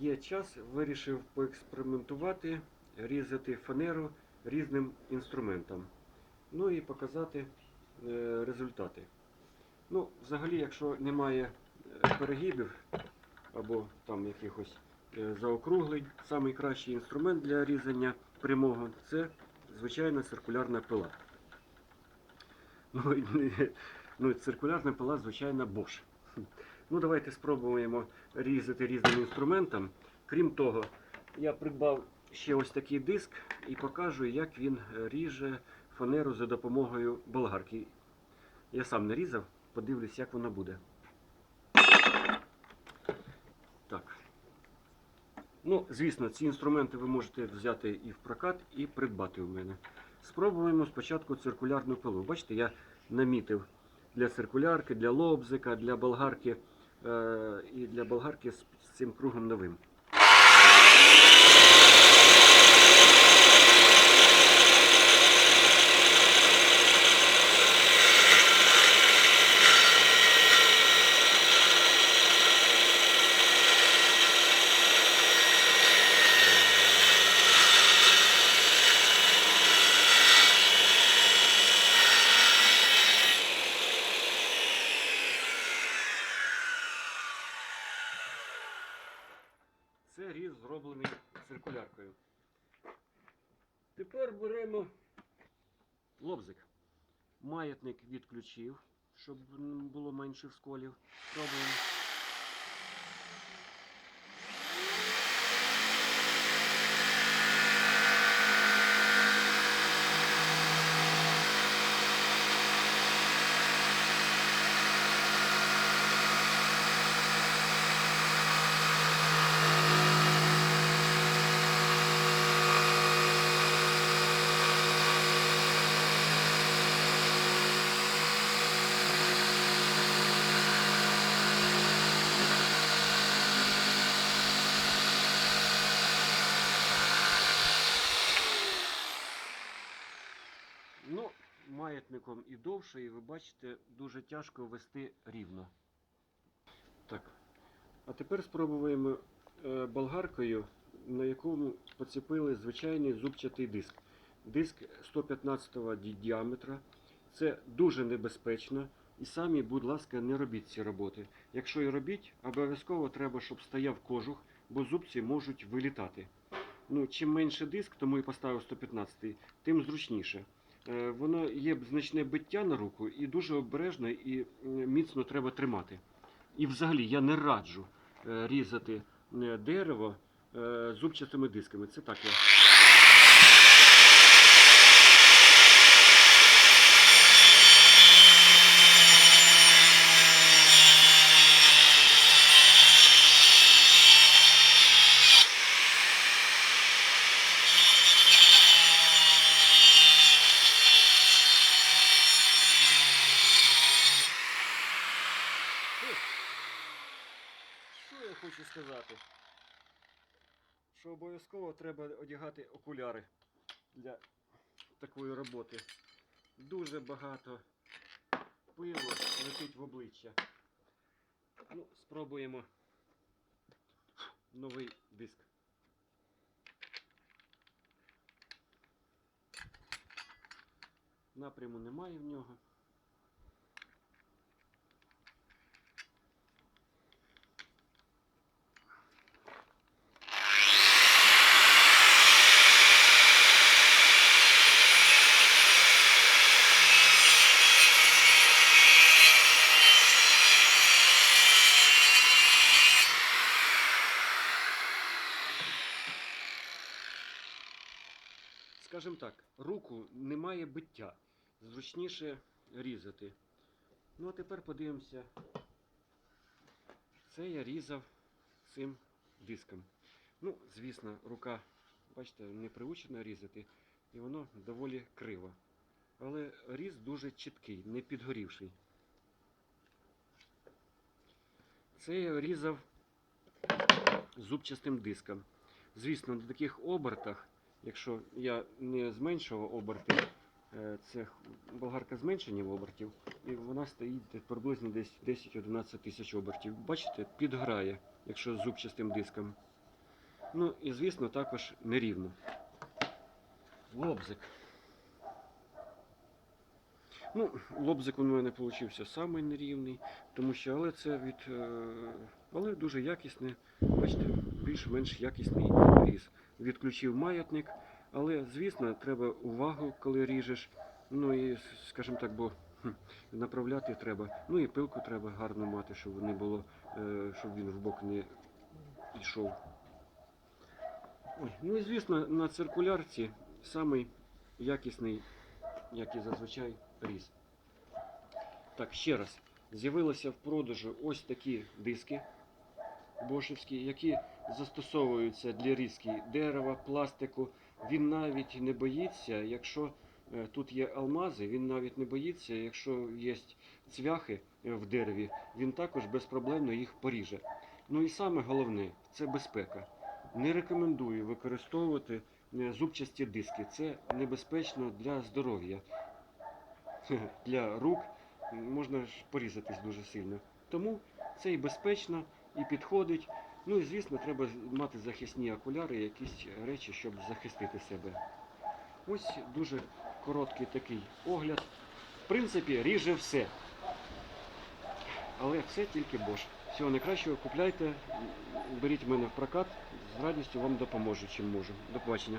є час, вирішив поекспериментувати, різати фанеру різним інструментом. Ну і показати е, результати. Ну, взагалі, якщо немає е, перегибів або там якихось е, заокруглень, найкращий інструмент для різання прямого це звичайна циркулярна пила. Ну, ну, циркулярна пила, звичайно, Bosch. Ну, давайте спробуємо різати різним інструментом. Крім того, я придбав ще ось такий диск і покажу, як він ріже фанеру за допомогою болгарки. Я сам не різав, подивлюсь, як воно буде. Так. Ну, звісно, ці інструменти ви можете взяти і в прокат, і придбати у мене. Спробуємо спочатку циркулярну пилу. Бачите, я намітив для циркулярки, для лобзика, для болгарки і для болгарки з, з цим кругом новим. Це різ зроблений циркуляркою. Тепер беремо лобзик. Маятник відключив, щоб було менше сколів. Пробуємо. Ну, маятником і довше, і ви бачите, дуже тяжко вести рівно. Так. А тепер спробуємо е, болгаркою, на якому поцепили звичайний зубчатий диск. Диск 115 ді- діаметра. Це дуже небезпечно. І самі, будь ласка, не робіть ці роботи. Якщо і робіть, обов'язково треба, щоб стояв кожух, бо зубці можуть вилітати. Ну, чим менше диск, тому і поставив 115, тим зручніше. Е, Воно є значне биття на руку і дуже обережно і е, міцно треба тримати. І взагалі я не раджу е, різати дерево зубчастими дисками. Це так я. Що я хочу сказати? Що обов'язково треба одягати окуляри для такої роботи. Дуже багато пилу летить в обличчя. Ну, спробуємо новий диск. Напряму немає в нього. Скажімо так, руку немає биття. Зручніше різати. Ну а тепер подивимося. Це я різав цим диском. Ну, звісно, рука, бачите, не приучена різати, і воно доволі криво. Але різ дуже чіткий, не підгорівший. Це я різав зубчастим диском. Звісно, на таких обертах, якщо я не зменшував оберти, е, це болгарка зменшення обертів, і вона стоїть приблизно десь 10-11 тисяч обертів. Бачите, підграє, якщо з зубчастим диском. Ну і звісно також нерівно. Лобзик. Ну, лобзик у мене вийшов самий нерівний, тому що але це від. е, Але дуже якісне, бачите, більш-менш якісний різ. Відключив маятник, але звісно, треба увагу, коли ріжеш. Ну і, скажімо так, бо направляти треба. Ну і пилку треба гарно мати, щоб не було, е, щоб він в бок не йшов. Ну і звісно, на циркулярці самий якісний, як і зазвичай, різ. Так, ще раз. З'явилися в продажу ось такі диски бошевські, які застосовуються для різки дерева, пластику. Він навіть не боїться, якщо е, тут є алмази, він навіть не боїться, якщо є цвяхи е, в дереві, він також безпроблемно їх поріже. Ну і саме головне це безпека. Не рекомендую використовувати е, зубчасті диски. Це небезпечно для здоров'я. Для рук можна ж порізатись дуже сильно. Тому це і безпечно, і підходить. Ну і звісно, треба мати захисні окуляри, якісь речі, щоб захистити себе. Ось дуже короткий такий огляд. В принципі, ріже все. Але все тільки Bosch. Всього найкращого купляйте, беріть мене в прокат, з радістю вам допоможу, чим можу. До побачення.